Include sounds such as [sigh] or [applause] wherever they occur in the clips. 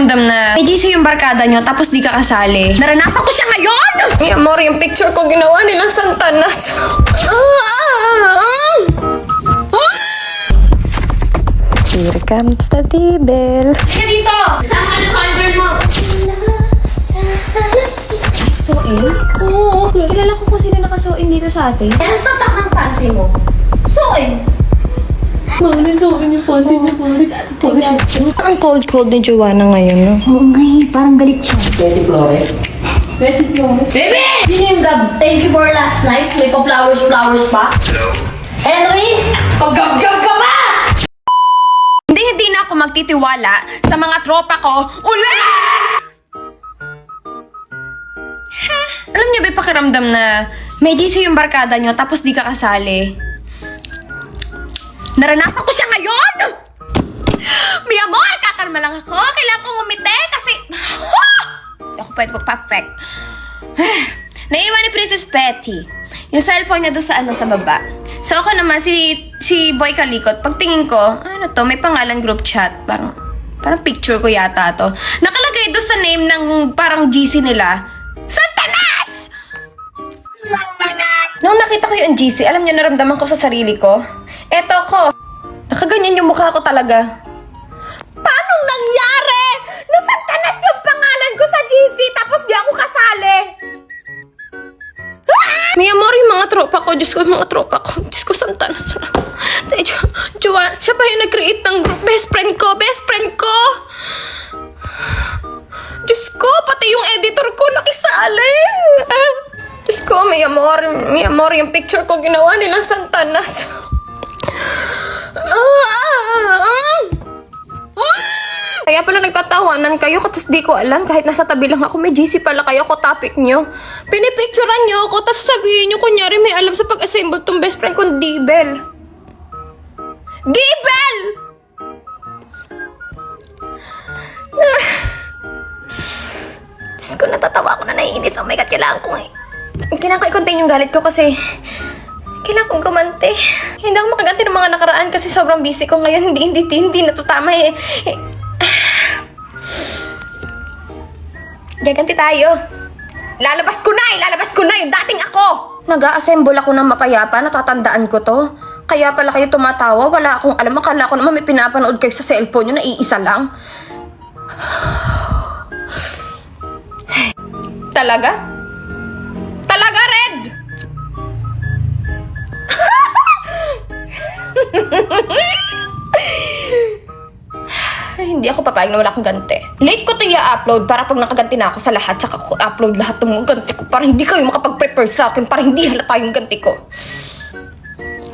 pakiramdam na may GC yung barkada nyo tapos di ka kasali? Naranasan ko siya ngayon! Ay, amor, yung picture ko ginawa nila Santanas. Here comes the table. Sige dito! Saan ka na sa girl mo? Suin? Oo. Kilala ko kung sino nakasuin dito sa atin. Ano sa tak ng panty mo? Suin! Mami, suin yung panty niya, pare. Pare siya. Ang cold-cold ni Joanna ngayon, no? Oo nga eh, parang galit siya. Betty Flores. Baby! Sino yung gab? Thank you for last night. May pa-flowers-flowers pa. Henry! Pag-gab-gab ka pa! Hindi, hindi na ako magtitiwala sa mga tropa ko ulit! Ha? Alam niyo ba pakiramdam na may GC yung barkada nyo tapos di ka kasali? Naranasan ko siya ngayon! Mi amor, kakalma lang ako. Kailangan kong umite kasi... Hindi [laughs] ako pwede mag-perfect. [sighs] Naiwan ni Princess Petty. Yung cellphone niya doon sa ano sa baba. So ako naman, si, si Boy Kalikot, pagtingin ko, ano to, may pangalan group chat. Parang, parang picture ko yata to. Nakalagay doon sa name ng parang GC nila. Santanas! Santanas! Nung nakita ko yung GC, alam niyo, naramdaman ko sa sarili ko. Eto ko. Nakaganyan yung mukha ko talaga. Paano nangyari? Na Santanas yung pangalan ko sa GC tapos di ako kasali? May amor yung mga tropa ko. Diyos ko, mga tropa ko. Diyos ko, Santanas. Tay, Jo- Joanne, siya pa yung nag-create ng group. Best friend ko, best friend ko. Diyos ko, pati yung editor ko nakisali. Diyos ko, may amor, may amor, yung picture ko ginawa nila Santanas. Kaya pala nagtatawanan kayo kasi di ko alam kahit nasa tabi lang ako may GC pala kayo ko topic nyo. Pinipicturean nyo ako tapos sabihin nyo kunyari may alam sa pag-assemble tong best friend kong Dibel. Dibel! [sighs] Diyos ko, natatawa ako na naiinis. Oh my God, kailangan ko eh. Kailangan ko i-contain yung galit ko kasi kailangan kong gumante. Hindi ako makaganti ng mga nakaraan kasi sobrang busy ko ngayon. [laughs] Hindi, hindi, hindi na to tama eh. Gaganti tayo. Lalabas ko na eh! Lalabas ko na yung dating ako! Nag-a-assemble ako ng mapayapa, natatandaan ko to. Kaya pala kayo tumatawa, wala akong alam. Akala ko naman may pinapanood kayo sa cellphone nyo na iisa lang. [sighs] Talaga? Talaga, Red? [laughs] Hindi ako papayag na wala akong ganti. Late ko to i-upload para pag nakaganti na ako sa lahat, tsaka ko upload lahat ng mga ganti ko para hindi kayo makapag-prepare sa akin, para hindi halata yung ganti ko.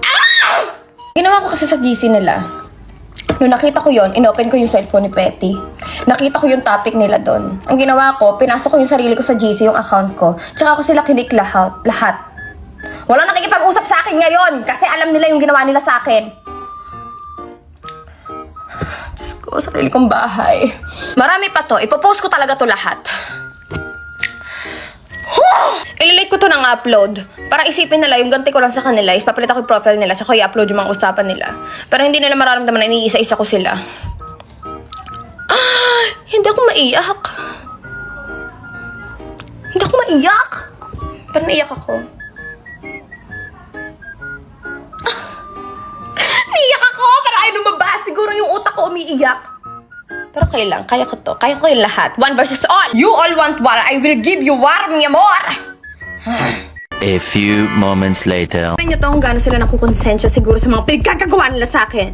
Ah! Ginawa ko kasi sa GC nila. Nung nakita ko yon, inopen ko yung cellphone ni Petty. Nakita ko yung topic nila doon. Ang ginawa ko, pinasok ko yung sarili ko sa GC, yung account ko. Tsaka ko sila kinik lahat. lahat. Wala nakikipag-usap sa akin ngayon kasi alam nila yung ginawa nila sa akin. Ko, sarili kong bahay. Marami pa to. Ipopost ko talaga to lahat. [gasps] Ililike ko to ng upload. Para isipin nila, yung ganti ko lang sa kanila is papalit ako yung profile nila sa ko i-upload yung mga usapan nila. Pero hindi nila mararamdaman na iniisa-isa ko sila. Ah, hindi ako maiyak. Hindi ako maiyak. Pero naiyak ako. Lumabas. Siguro yung utak ko umiiyak. Pero kaya lang, kaya ko to. Kaya ko yung lahat. One versus all. You all want war. I will give you war, mi amor. A few moments later. Tingnan niyo to kung gaano sila nakukonsensya siguro sa mga pinagkagagawa nila sa akin.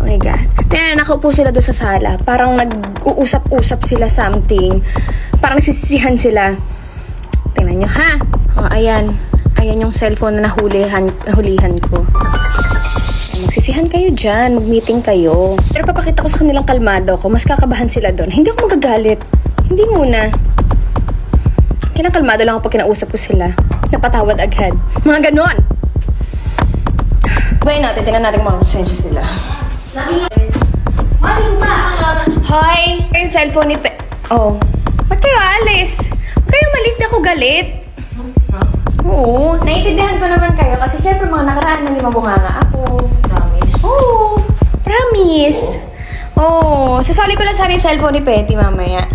Oh my God. Tingnan, nakaupo sila doon sa sala. Parang nag-uusap-usap sila something. Parang nagsisisihan sila. Tingnan niyo, ha? Oh, ayan. Ayan yung cellphone na nahulihan, nahulihan ko. Magsisihan kayo dyan. Mag-meeting kayo. Pero papakita ko sa kanilang kalmado ko. Mas kakabahan sila doon. Hindi ako magagalit. Hindi muna. Kailang kalmado lang ako pag kinausap ko sila. Napatawad agad. Mga ganon. Bayan natin, tinan natin kung mga konsensya sila. Hi! Yung cellphone ni Pe... Oh. Ba't kayo alis? Ba't kayo malis na ako galit? Oo. Naiintindihan ko naman kayo kasi syempre mga nakaraan na mabunganga ako. Promise. Oo. Promise. Oo, oh, sasali ko na sana yung cellphone ni Petty mamaya.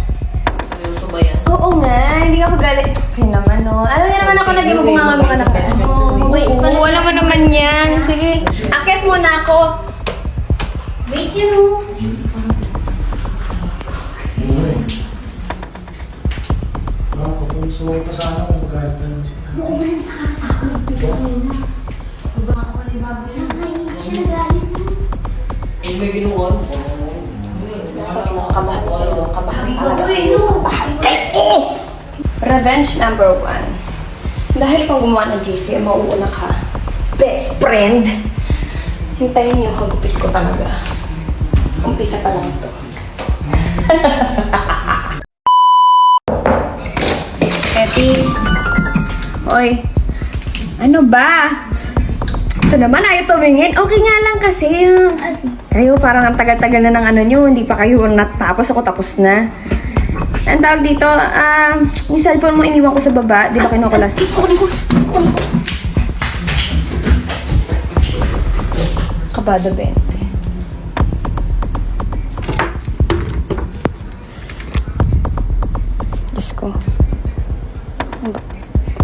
Seryoso ba yan? Oo nga, hindi ka magalit. Okay naman, no. Alam niya naman ako naging magmamalo ka na Best friend ko, Oo, wait. oo, alam mo naman yan. Sige, akit muna ako. Wait you. Ako kung sumay pa sana kung na lang siya. Is may ginuwan? Kamahal kayo, kamahal talaga kayo. Kamahal kayo. Revenge number one. Dahil pang gumawa ng GC, mauuna ka. Best friend. Hintayin niyo, hagupit ko talaga. Umpisa pa lang ito. [laughs] Eti. Oy. Ano ba? Ito naman, ayaw tumingin. Okay nga lang kasi. yung- Kayo parang ang tagal-tagal na ng ano nyo. Hindi pa kayo natapos. Ako tapos na. Ang tawag dito, ah, yung cellphone mo iniwan ko sa baba. Di ba kinukulas? Kabado 20.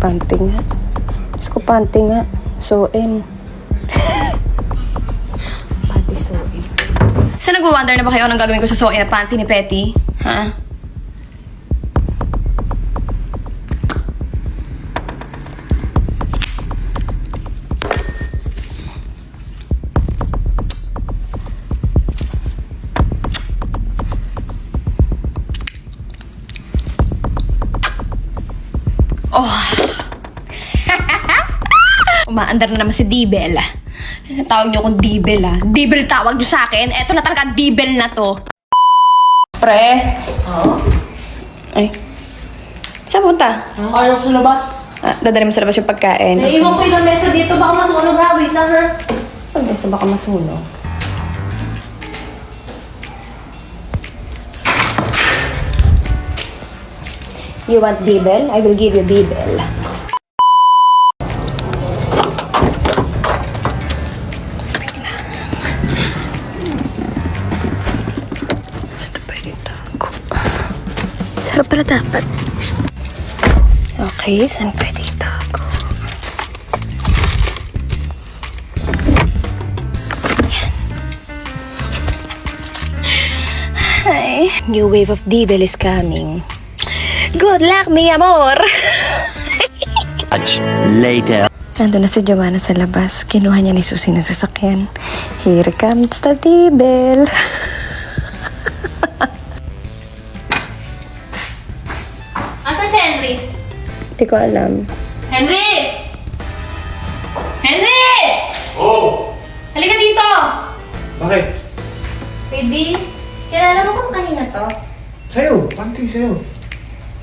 Panty nga. Diyos ko, panty nga. So-in. panty so-in. So, nagwa-wonder na ba kayo anong gagawin ko sa so-in at panty ni Petty? Ha? Umaandar na naman si Dibel. Tawag niyo akong Dibel ah. Dibel tawag niyo sa akin. Eto na talaga Dibel na to. Pre. Oo? Ay. Saan punta? Ang ko sa labas. Ah, dadali mo sa labas yung pagkain. Naiiwan ko yung lamesa dito. Baka masunog ha. Wait lang ha. Pag sa baka masunog. You want Dibel? I will give you Dibel. Sarap pala dapat. Okay, saan pwede itago? Hi. New wave of Dibel is coming. Good luck, mi amor! [laughs] Much later. Nandun na si Joanna sa labas. Kinuha niya ni Susie ng sasakyan. Here comes the Dibel. [laughs] Henry? Hindi ko alam. Henry! Henry! Oh! Halika dito! Bakit? Baby, kilala mo kung kanina to? Sa'yo. Panty sa'yo.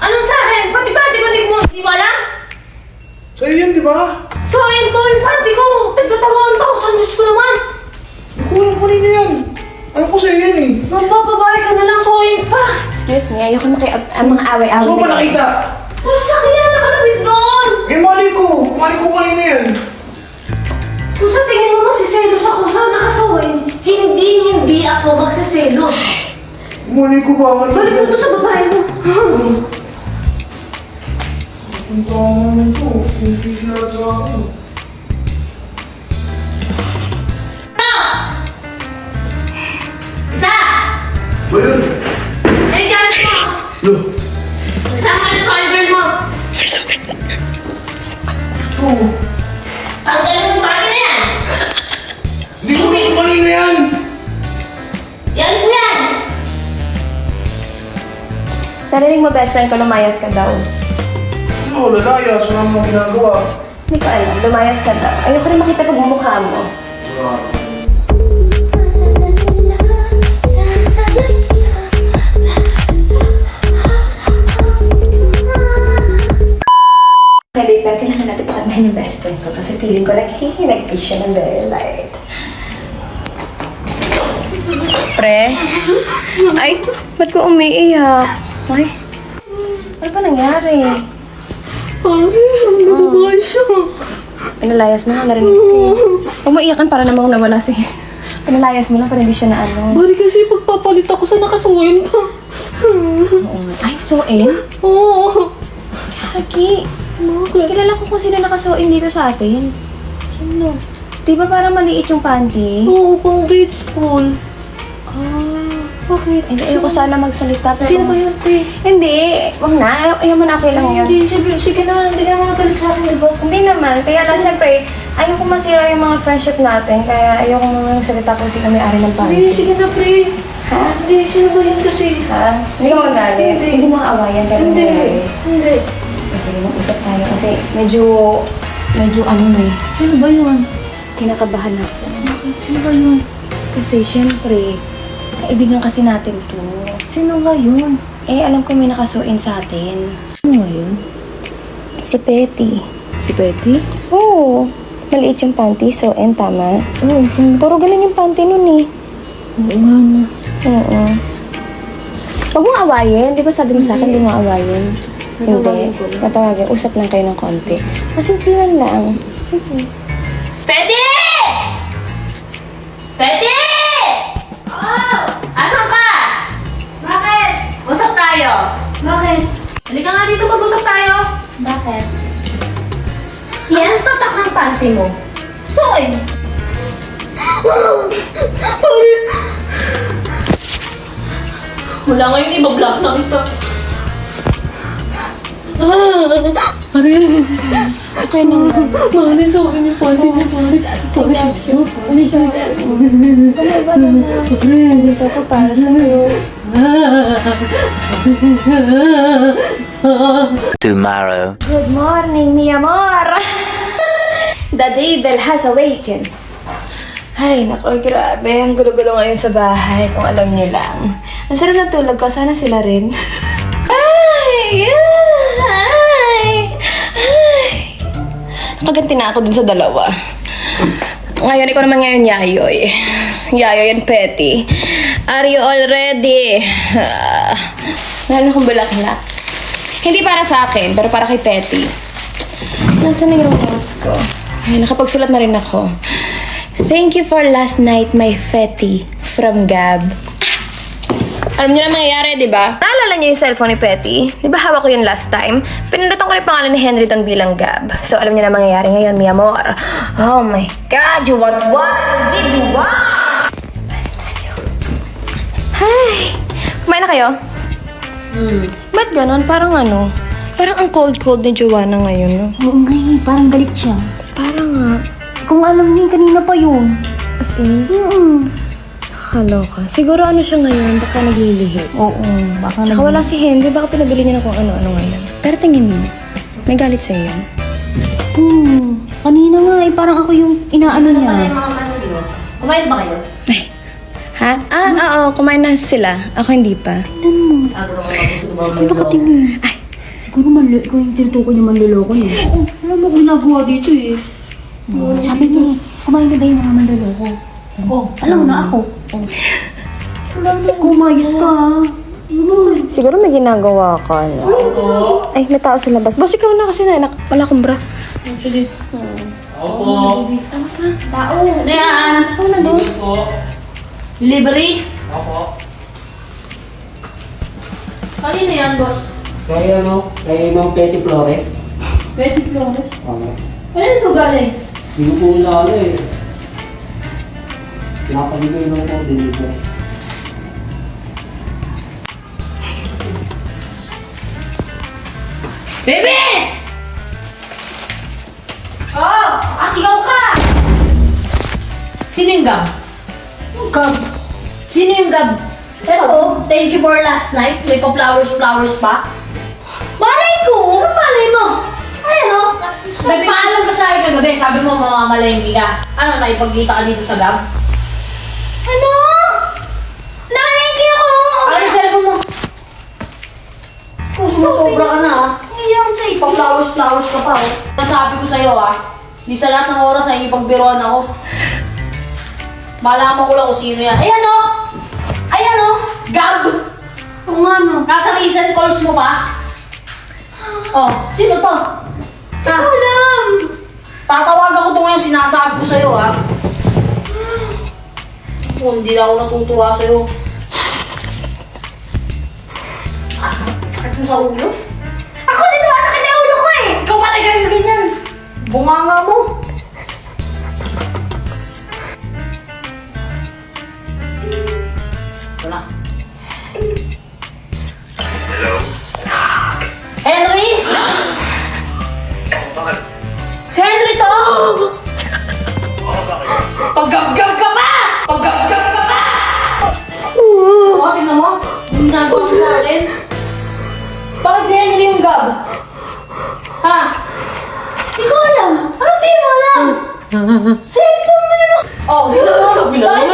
Anong sa akin? Pati pati ko, di mo, di mo alam? Sa'yo yan, di ba? So, ayun to, yung pati ko. Tagtatawang tao sa Diyos ko naman. Hindi ko alam kanina yan. Alam ko sa'yo yan eh. Magpapabahay ka na lang, so ayun pa. Excuse me, ayoko na kayo ang mga away-away. Saan mo ba na- nakita? Sa akin yan? Nakalabit doon. Eh, mali ko. Mali ko kanina yan. Kung sa tingin mo magsiselos ako sa nakasawin, hindi, hindi ako magsiselos. Mali ko ba kanina? Balik mo to sa babae mo. Ang tama naman to. Hindi sila sa akin. Isa! Ba yun? Ay, gamit mo! Oo. Tanggalin mo party na yan! Hindi ko alam kanina yan. Yan mo yan! Narinig mo, best friend ko, lumayas ka daw. Ano, lalayas. Wala mo ginagawa. Hindi ko alam, lumayas ka daw. Ayoko rin makita pagmumukha mo. Wala. Friend ko kasi feeling ko naghihinag siya ng very light. Pre? Ay, ba't ko umiiyak? Ay, ano ba nangyari? Pare, ang babae siya. Pinalayas mo, narinig ko. Huwag mo iyakan para namang nawala si... Pinalayas mo lang para hindi siya na ano. Bari kasi pagpapalit ako sa nakasuin pa. Ay, suin? Oo. Hagi. Kilala ko kung sino nakasuin dito sa atin. Sino? Di ba parang maliit yung panty? Oo, pang grade school. Ah. Bakit? Hindi, ayoko sana magsalita. Pero... Sino ba yun, te? Hindi. Wag na. Ayaw, ayaw mo na okay lang yun. Hindi, sige, sige na, hindi ka makagalit sa akin, di ba? Hindi naman. Kaya lang, syempre, ayoko masira yung mga friendship natin. Kaya ayoko naman salita kung sino may-ari ng Hindi, panty. sige na, pre. Ha? Hindi, sino ba yun kasi? Ha? Hindi ka magagalit? Hindi. Hindi mo aawayan kaya Hindi, nangyayari. hindi. Kasi mag-usap tayo kasi medyo, medyo ano na eh. Sino ba yun? Kinakabahan ako. Sino ba yun? Kasi syempre, kaibigan kasi natin to. Sino ba yun? Eh, alam ko may nakasuin sa atin. Sino ba yun? Si Petty. Si Betty? Oo. Maliit yung panty, so and tama. Oo, oh, Puro ganun yung panty nun eh. oo nga no. Oo. Huwag mo awayin. Di ba sabi mo sa akin, di mo awayin? Hindi. Tatawagin. Usap lang kayo ng konti. Masinsinan lang. Sige. Betty! Betty! Oh! Asan ka? Bakit? Usap tayo. Bakit? Halika nga dito, mag-usap tayo. Bakit? Yes? Ang tatak ng panty mo. Suin! [gasps] Wala nga yun, iba-block na kita. Siya. Pari siya. Hindi ko pa para sa'yo. Tomorrow. Good morning, mi amor! The devil has awakened. Ay, naku, grabe. Ang gulo-gulo ngayon sa bahay, kung alam niyo lang. Ang sarap ng tulog ko. Sana sila rin. [laughs] Ay! Ay! Nakaganti na ako dun sa dalawa. Ngayon, ikaw naman ngayon, Yayoy. Yayoy and Petty. Are you all ready? Ah, meron akong bulaklak. Hindi para sa akin, pero para kay Petty. Nasaan na yung notes ko? Ay, nakapagsulat na rin ako. Thank you for last night, my Fetty. From Gab. Alam niyo na mangyayari, di ba? Naalala niyo yung cellphone ni Petty? Di ba hawak ko yun last time? Pinundutan ko na yung pangalan ni Henry doon bilang Gab. So, alam niyo na mangyayari ngayon, mi amor. Oh my God, you want what? You did what? Hi! Kumain na kayo? Hmm. Ba't ganon? Parang ano? Parang ang cold-cold ni Joanna ngayon, no? Oo nga eh, parang galit siya. Parang nga. Kung alam niya, kanina pa yun. As in, Mm. Nakakaloka. Siguro ano siya ngayon, baka naglilihi. Oo, baka Tsaka wala si Henry, baka pinabili niya na kung ano-ano ngayon. Pero tingin mo, may galit sa'yo yan? Hmm, kanina nga eh, parang ako yung inaano niya. Kumain ba kayo? Ay. Ha? Ah, oo, kumain na sila. Ako hindi pa. Ako naman ako gusto mo Ano ka tingin? Ay. Siguro man, ikaw yung tinutukoy niya manloloko niya. Oo, alam mo ginagawa dito eh. Sabi niya, kumain na ba yung mga manloloko? Oo, alam mo na ako. Alam mo, kumayos ka. Siguro may ginagawa ka, no? Ay, may tao sa labas. Boss, ikaw na kasi na, nak- wala akong bra. Opo. Tao. Ano yan? Ako na doon. Delivery? Opo. Kanino yan, boss? Kay ano, kay Ma'am Petty Flores. Betty Flores. Okay. Ano ito galing? Hindi ko po eh. Pinapabigay lang po, deliver. Baby! Oh! Asigaw ka! Sino yung gab? Gab. Sino yung gab? Eto, thank you for last night. May pa-flowers-flowers pa. Malay ko! Ano malay mo? Ayan o. Nagpaalam ka sa akin kagabi, sabi mo mamamalengke ka. Ano, naipagkita ka dito sa gab? Ano? Namalengke ako! Ano yung cellphone mo? Kung sumusobra ka na ha. Nangyayari sa'yo. Pa-flowers-flowers ka pa oh. Nasabi ko sa'yo ah, di sa lahat ng oras ay ipagbiruan ako. Malaman ko lang kung sino yan. Ayan o! Ayan o! Gab! Oo nga no. Nasa recent calls mo pa? Oh, sino to? Ha? Tatawagan ko to ngayon, sinasabi ko sa'yo ha. Oh, hindi na ako natutuwa sa'yo. Ah, sakit mo sa ulo? Ako din sumasakit yung ulo ko eh! Ikaw pa nagawin ganyan! Bunganga mo! Ito na. Henry! Si Henry to! Paggab-gab ka ginagawa mo sa akin. Bakit si Henry yung gab? Ha? Hindi ko alam. Ano di mo alam? [laughs] Cellphone mo [laughs] yun! Oh, tingnan mo. Bakit